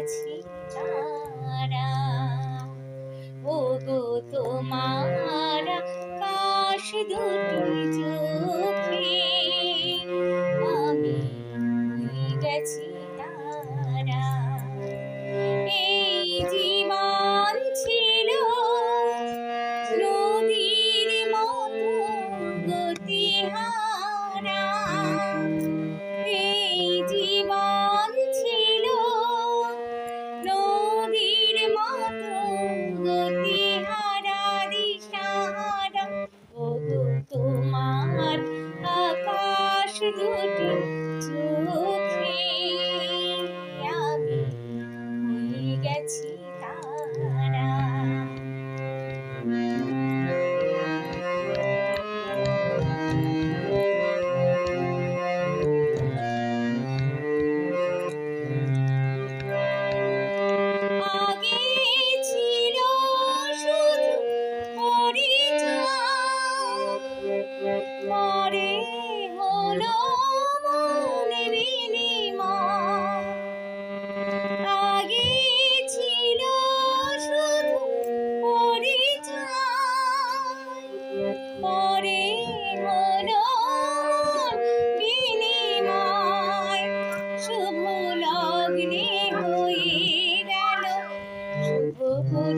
গেছি তারা ও গো তোমার কাশ দুটি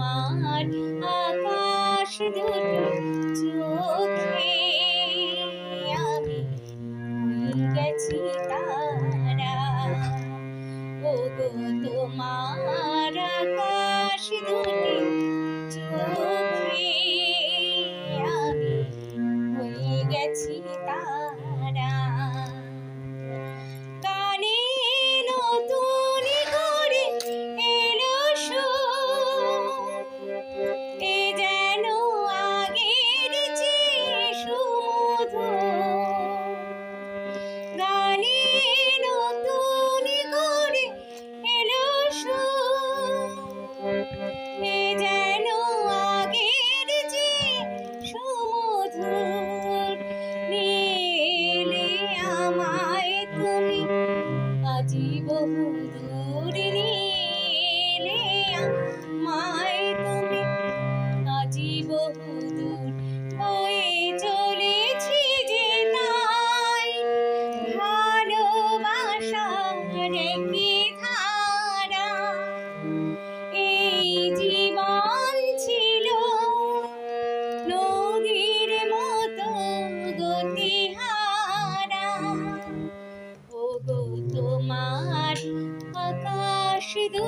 তোমার আকাশ দুটো চোখে আমি গেছি তারা। ও গো তোমার আকাশ দুটো ಇದು